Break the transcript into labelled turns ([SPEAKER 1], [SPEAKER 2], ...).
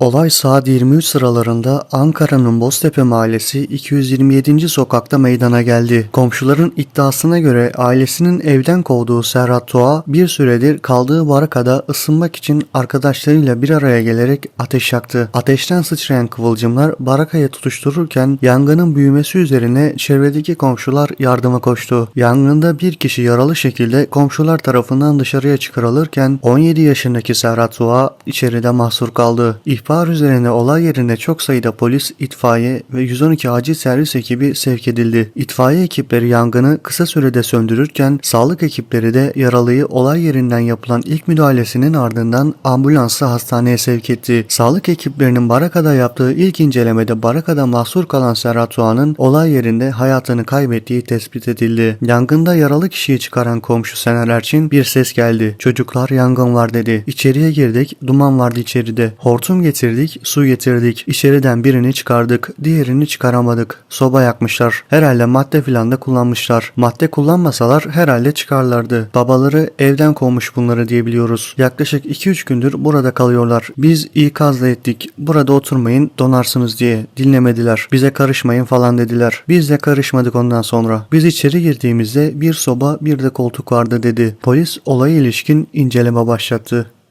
[SPEAKER 1] Olay saat 23 sıralarında Ankara'nın Boztepe Mahallesi 227. sokakta meydana geldi. Komşuların iddiasına göre ailesinin evden kovduğu Serhat Tuğa bir süredir kaldığı barakada ısınmak için arkadaşlarıyla bir araya gelerek ateş yaktı. Ateşten sıçrayan kıvılcımlar barakaya tutuştururken yangının büyümesi üzerine çevredeki komşular yardıma koştu. Yangında bir kişi yaralı şekilde komşular tarafından dışarıya çıkarılırken 17 yaşındaki Serhat Tuğa içeride mahsur kaldı. Üzerine olay yerine çok sayıda polis, itfaiye ve 112 acil servis ekibi sevk edildi. İtfaiye ekipleri yangını kısa sürede söndürürken sağlık ekipleri de yaralıyı olay yerinden yapılan ilk müdahalesinin ardından ambulansla hastaneye sevk etti. Sağlık ekiplerinin Baraka'da yaptığı ilk incelemede Baraka'da mahsur kalan Serhat Doğan'ın olay yerinde hayatını kaybettiği tespit edildi. Yangında yaralı kişiyi çıkaran komşu Sener Erçin bir ses geldi. Çocuklar yangın var dedi. İçeriye girdik, duman vardı içeride. Hortum getirdik, su getirdik. İçeriden birini çıkardık, diğerini çıkaramadık. Soba yakmışlar. Herhalde madde filan da kullanmışlar. Madde kullanmasalar herhalde çıkarlardı. Babaları evden kovmuş bunları diyebiliyoruz. Yaklaşık 2-3 gündür burada kalıyorlar. Biz ikaz da ettik. Burada oturmayın donarsınız diye. Dinlemediler. Bize karışmayın falan dediler. Biz de karışmadık ondan sonra. Biz içeri girdiğimizde bir soba bir de koltuk vardı dedi. Polis olaya ilişkin inceleme başlattı.